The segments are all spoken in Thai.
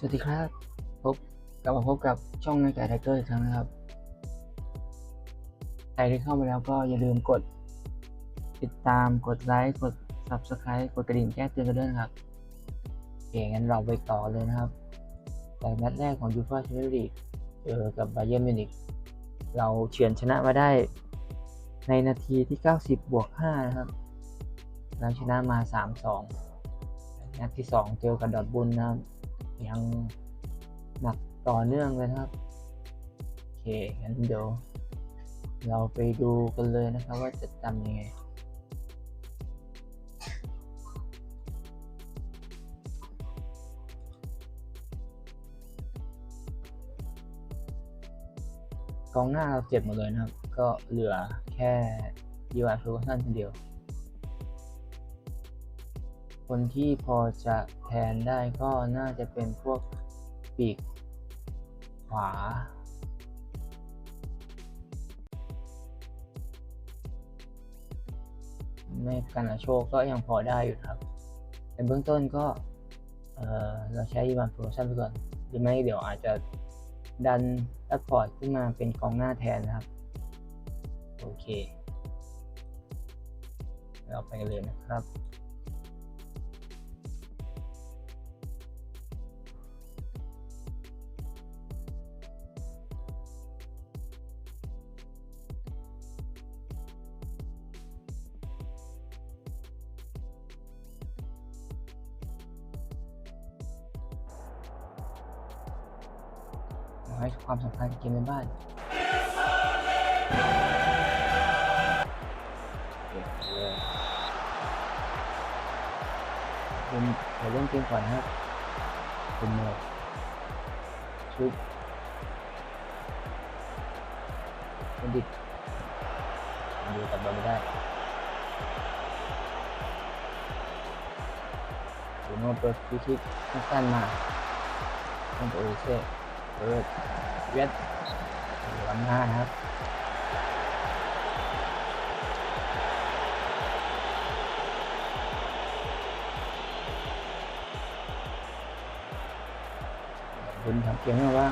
สวัสดีครับ พบกลับมาพบกับช่องในไก่ไทเกอร์อีกครั้งนะครับ ใครที่เข้ามาแล้วก็อย่าลืมกด ติดตามกดไลค์กด Subscribe กดกระดิ่งแจ้งเตือนกันด้วยนะครับโอเคงั้นเราไปต่อเลยนะครับ แต่นัดแรกของยูฟ่าแชมเปี้ยนลีกเจอกับบาเยิร์นมิวนิกเราเฉือนชนะมาได้ในนาทีที่ 90 บวก 5 นะครับแล้วชนะมา 3-2นัดที่ 2 เจอกับดอทบุนนะครับ ยังหนักต่อเนื่องเลยครับ โอเคงั้นเดี๋ยวเราไปดูกันเลยนะครับว่าจะทำยังไงกองหน้าเราเจ็บหมดเลยนะครับ ก็เหลือแค่ยูอาร์เฟอร์สันคนเดียว คนที่พอจะแทนได้ก็น่าจะเป็นพวกปีกขวา ไม่กันาโชคก็ยังพอได้อยู่ครับในเบื้องต้นก็เเราใช้อีวานโปรชั่นไปก่อนหรือไม่เดี๋ยวอาจจะดันแอปพอร์ตขึ้นมาเป็นกองหน้าแทนนะครับ โอเค เราไปเลยนะครับ ให้ความสำคัญกับเกมในบ้านผมเดี๋ยวเล่นเกมก่อนนะครับเป็นโหมชุบเป็นดิบดูตัดบอลไม่ได้ดูโน่เปิดพิชิตสั้นมาตั้งโอเซ่ เปิดเวียดล้ำหน้าครับคุณทำเกมให้ว่า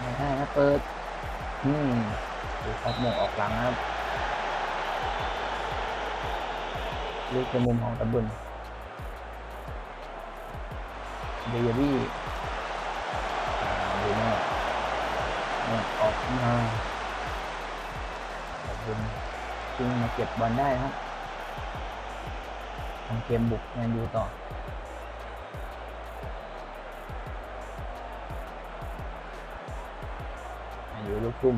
ไม่ได้นะเปิด อืมดูครับมงออกหลังครับลูกเป็นมุมของตะบุญ เดยรี่ดูแม่แม่ออกมาตะบุญจึงมาเก็บบอลได้ครับทำเกมบุกแมนยูต่อแมนยูลูกทุ่ม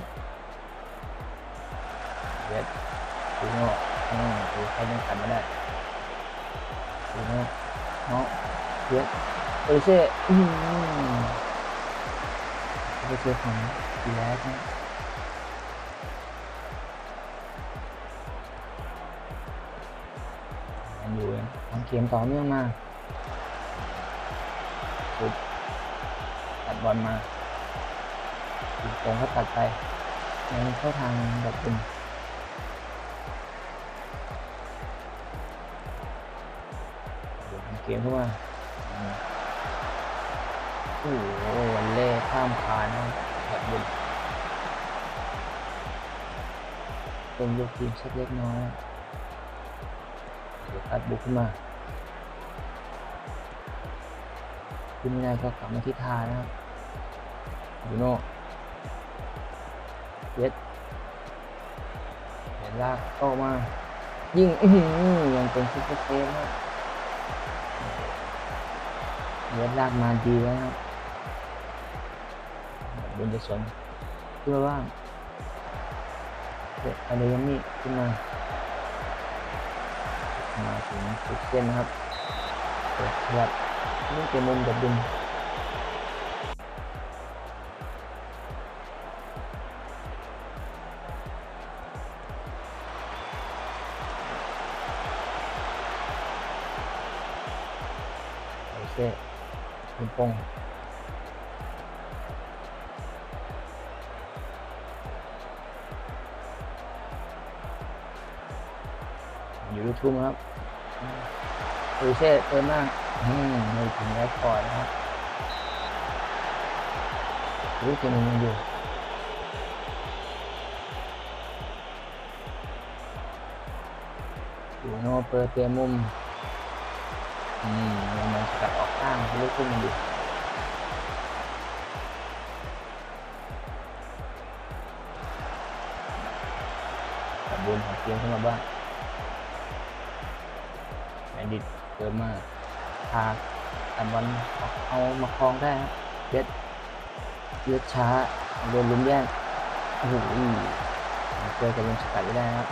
เวทดูโน่อืมดูใครยังขันมาได้ดูโน่เนาะเวท เอเช่อืมเอเช่ของดีแล้วนะยังอยู่ยังทำเกมต่อเนื่องมาสุดตัดบอลมาตรงก็ตัดไปยังเข้าทางแบบเป็นเดี๋ยวทำเกมเข้ามา โอ้โหวันเล่ข้ามคานแบบบุญเป็นยกทีมสักเล็กน้อยเดี๋ยวตัดบุกขึ้นมาขึ้นไม่ได้ก็กลับมาที่ทานะครับบูโน่เย็ดเห็นลากโตมา ยิงยังเป็นซุปเปอร์เซฟนะเย็ดลากมาดีแล้วนะครั บนจะสนเพื่อว่างเด็กอะไรยังมีขึ้นมา มาถึงจุดเส้นนะครับเปิดขยับนี่เป็นมุมกับดุมโอเคคุณปง อยู่ลูกทุ่มครับโอริเซ่เติมหน้าอืมไม่ถึงแรคคอร์ดนะครับรู้เกมมันยังอยู่อยู่โนเปิดเตรียมมุมอืมยังมันสกัดออกข้างลูกขึ้นมันอยู่แต่บุญของเกมขึ้นมาบ้าง บนดิตเกิดมาพาตันบอลเอามาคลองได้ครับเด็ดเลือดช้าโดนลุ้มแย่งโอ้โหเจอกับลมสกัดไม่ได้ครับ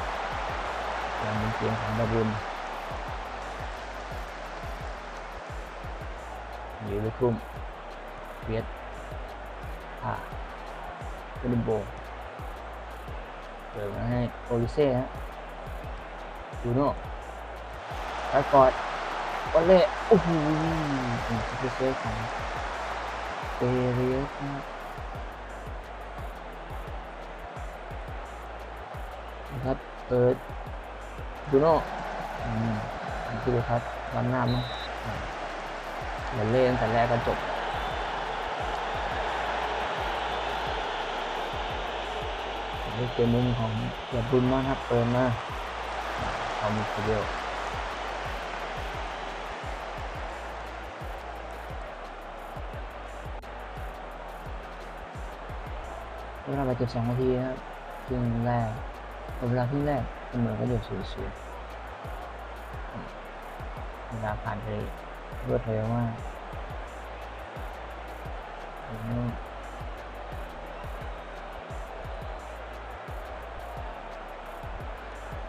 ยังเป็นเกมของบาบุญอยู่ลูกทุ่มเวียดผ่าเฟลิมโบเปิดมาให้โอลิเซ่ฮะยูโน่ไปกอด วอลเล่โอ้โหเป็นสกิลเซฟของเปเรียสนะครับนะครับเปิดยูโน่อืมดูครับล้ำหน้ามั้งเหมือนเล่นแต่แรกก็จบเกมมุมของอย่าบุญมากครับเปิดมาเอามีคนเดียว เวลาเจ็บสองนาทีนะครับครึ่งแรกเวลาครึ่งแรกเสมอก็อยู่ศูนย์ศูนย์เวลาผ่านไปรวดเร็วมาก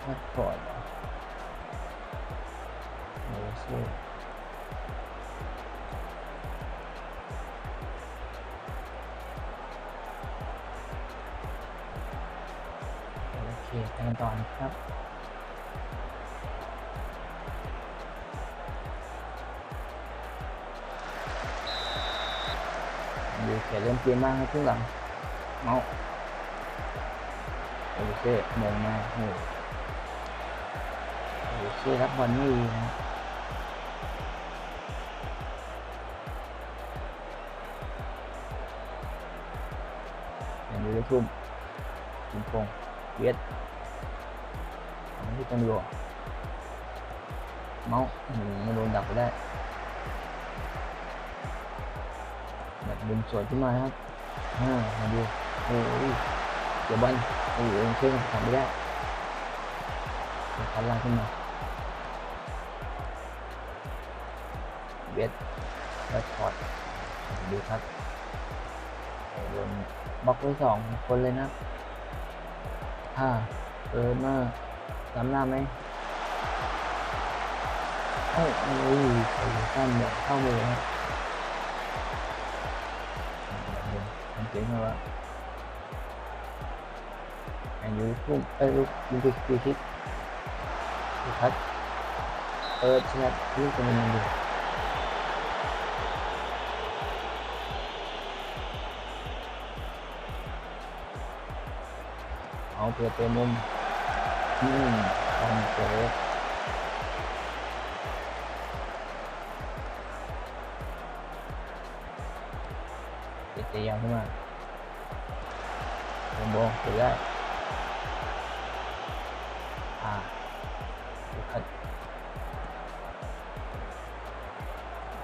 วัดก่อนเหรอโอ้โอ กันต่อนะครับดูเขียนเริ่มเกมบ้างครับครึ่งหลังเมาโอเคมงมาโอ้โอเครับบอลไม่ดีนะอย่างนี้เลยทุ่มทุ่มพงเวียด ที่ตันอยู่เมาส์ไม่โดนดักไปได้แบบมุมสวยขึ้นมาครับอ่ามาดูโอ้ยเดี๋ยวบอลโอ้ยเชื่อมทำไม่ได้คันล่างขึ้นมาเวทแบ็คพอร์ตดูครับโดนบล็อกไว้สองคนเลยนะอ่าเปิดมา ล้ำหน้าไหมเฮ้ยไโอ้ยสั้นแบบเข้าเลยะรับเจ๋งเลยวะอายุลูกไอ้ลูกยูทิยูทิยูทัศเออชนะลูกเป็นยังไงเอาเปิดเต็มมุม วขึ้นมาโบงโบงถือได้อ่าดูคัด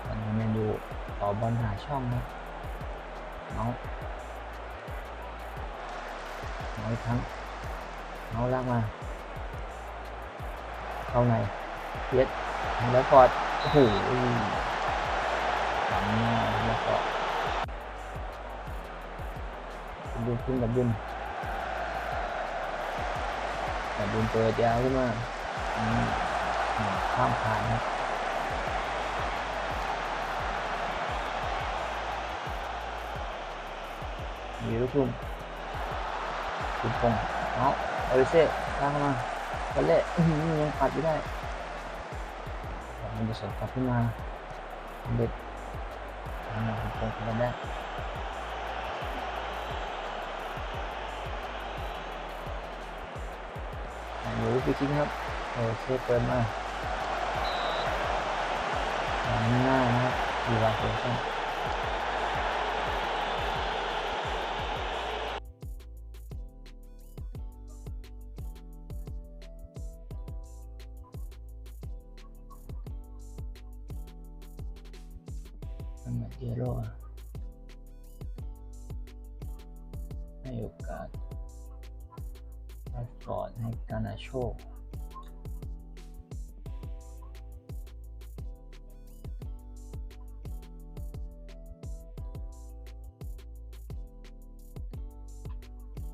มันเมนูต่อบอลหาช่องนะเอาเอาอีกครั้งเอาลากมา เข้าในเย็ดแล้วกอดโอ้โหทำหน้าแล้วก็ดูขึ้นแบบบุญแบบบุญเปิดยาวขึ้นมาข้ามผ่านครับมีลูกทุ่มคุณพงเอาอริเซ่ลากเข้า มาก็เละยังปัดไม่ได้มันจะสวนกลับขึ้นมาเด็ดอ่าคุณพงษ์คนแรกอยู่ลูกฟรีคิกครับโอเคเปิดมาง่านะครับดีว่าเซชั่น ทำไมเจโร่อะให้โอกาสรัดก่อนให้กานาโชค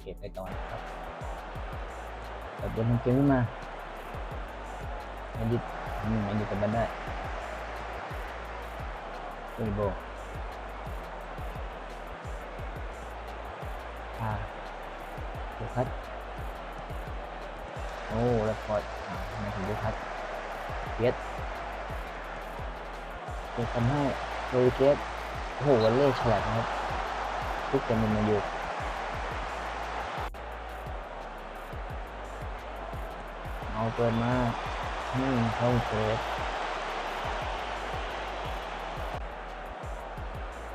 เก็บไปก่อนครับแต่บนทางเกมขึ้นมาไม่ดิดอืมไม่ดิดกันได้ตุย ดูคัดโอ้แล้วพอดอ่าทำไมถึงดูคัดเย็ดเป็นทำให้โรยเกตโอ้โหวันเล่ฉลาดนะครับทุกเกมมันมาอยู่เอาเปิดมาอืมเข้าเซฟ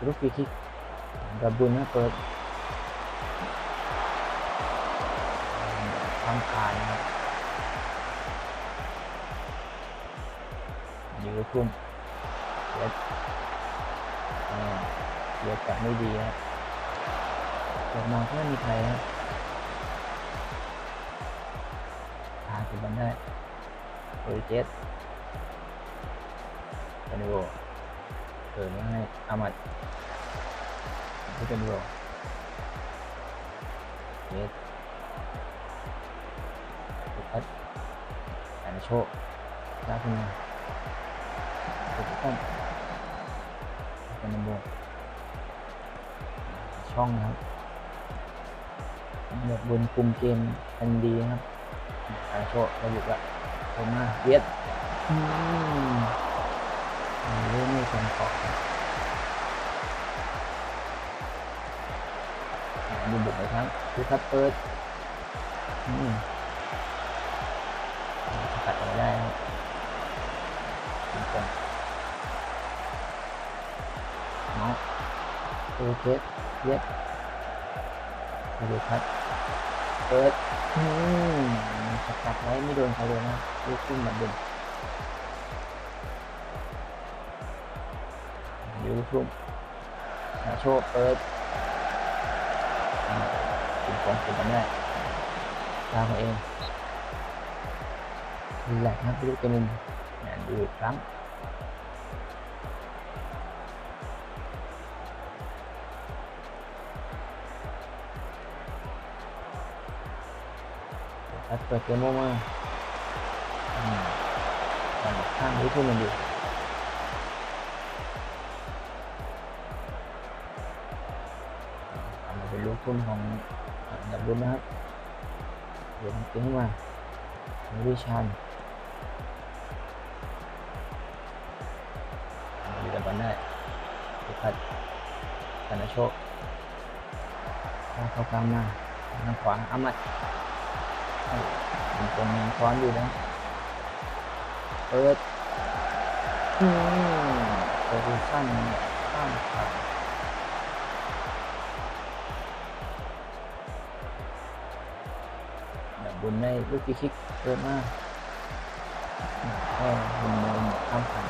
ลูกฟรีคิกดับบุญนะเปิด ทำคานนะครับยื้อทุ่มเล็ดอ่าเล็ดจับไม่ดีครับเปิดมาก็ไม่มีใครครับหาถึงมันได้โอริเจสคานิโวเปิดมาให้อามัดที่คานิโวเจส โชลากขึ้นมาถูกตุกัสคานิโวช่องนะครับแบบบนกลุ่มเกมกันดีนะครับอาโชคระบุละโคมาเวียดอืมเรื่องไม่เพียงพอดูบุกไปครับคือคัตเปิดอืม ได้ครับเนาะโอเคเวียดดูครับเปิดอืมสกัดไว้ไม่โดนใครเลยนะลูกขึ้นแบบเดิมยูทุ่มนาโชว์เปิดถึงของถึงกันได้ตามมาเอง รีแลกนะพี่ลูกตัวหนึ่งดูอีกครั้งัดเปิดเกมโมมาอืมข้างนี้ทุ่มมันอยู่ทำมาเป็นลูกทุ่มของดับบุญนะครับเดี๋ยวมันเกมเข้ามาวิชัน ขัดกันโชคเข้ากลางมาทางขวาอามัดผมตรงยังซ้อนอยู่นะเปิดอืมโพซิชั่นข้ามขาแบบบุญได้ลูกคิกเยอะมากแค่บุญโดนข้ามขา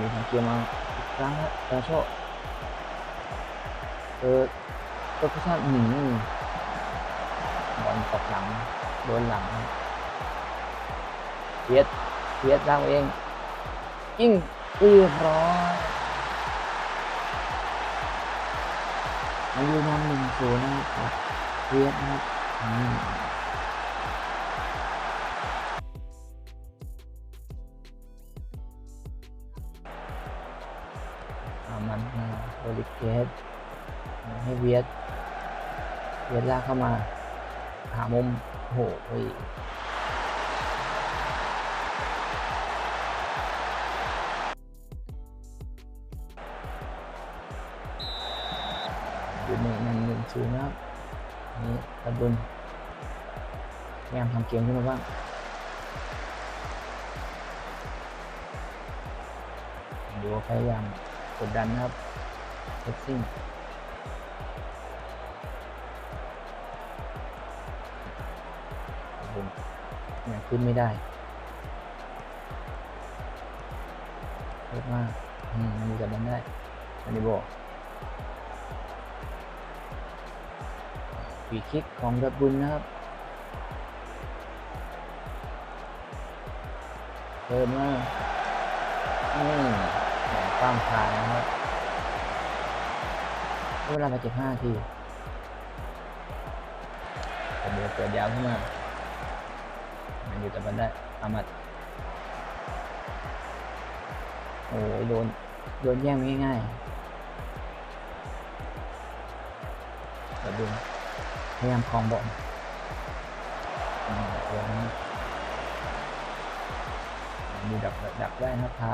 อันนี้ทางเกียร์มาอีกครั้งแล้วตาโชคเออตัวผู้ชายหนีบอลตกหลังโดนหลังเพียดเพียดร่างเองยิงเรียบร้อยอายุนำหนึ่งศูนย์นะครับเพียดนะครับ เวสให้เวสเวสลากเข้ามา หามุมโหเยดูหนึ่งนำหนึ่งศูนย์นะนี่ตะบุญพยายามทำเกมขึ้นมาบ้างดูพยายามกดดันนะครับ ซ็กซิ่งผมยังขึ้นไม่ได้เยอะมากอืมมันอยู่กับมันได้ อันนี้บอกฟีคิกของดับบุญนะครับเพิ่มมากอืมแหม่ข้ามคายนะครับ เวลาไปเจ็บห้าทีผมเดี๋ยวเกิดยาวขึ้นมา มันอยู่กับมันได้อามัดโอ้โหโดน โดนแย่งง่ายๆแต่ดูพยายามคลองบอลมีดักดักได้นะพา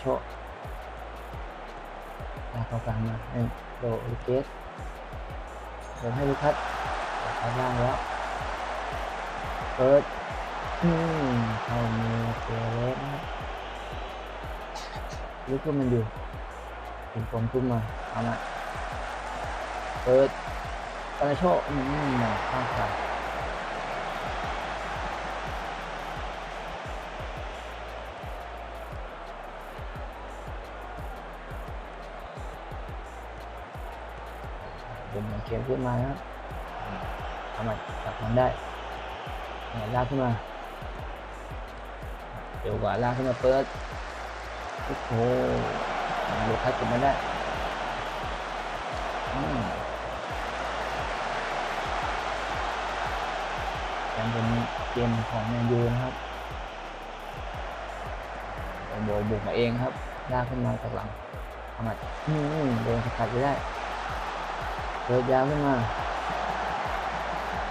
โชคพาเข้ากลางมาให้ โดลิเกสเดินให้ลูคัสเข้าล่างแล้วเปิดอืมเข้ามือเกเรสนะครับลึกก็มันอยู่เป็นผมขึ้นมาเอามาเปิดกระโชอืมข้างขา มาเกมขึ้นมาแล้วเอามาจับมันได้เนี่ยลากขึ้นมาเดี๋ยวกว่าลากขึ้นมาเปิดโอ้โหลูกค้ากินไม่ได้อืมยังเป็นเกมของแมนยูนะครับโอโบบุกมาเองครับลากขึ้นมาจากหลังทำไมอืมโดนสกัดไปได้ เปิดยาวขึ้นมา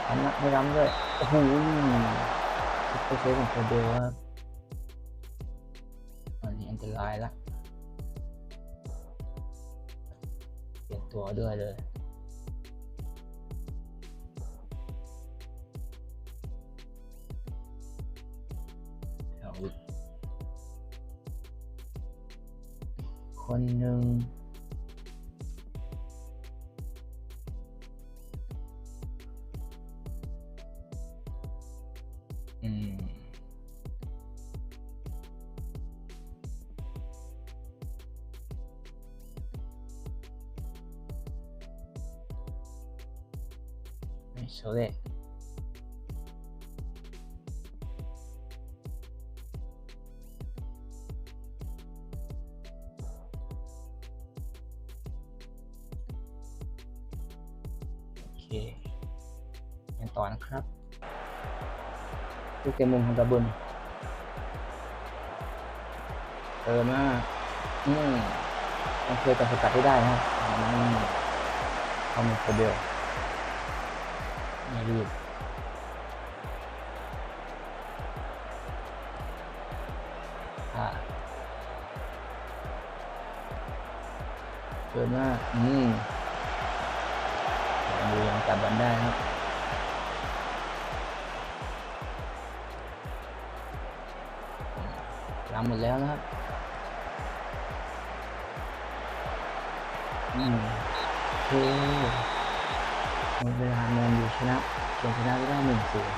ทำนักไม่ล้ำด้วยโอ้โหซุปเปอร์เซฟของโคเดลครับอันนี้อันตรายละเปลี่ยนตัวด้วยเลยเอาอีกคนหนึ่ง เคยังต่อนะครับลูกเตะมุมของตะบุญเติมมาอืมโอเคยจะสกัดได้ได้นะครับอืมเข้ามาคนเดียวไม่รีบ จับบอลได้ครับล้ำหมดแล้วนะครับอืมโอเคหมดเวลาเมนยูชนะเกมชนะไปได้หนึ่งศูนย์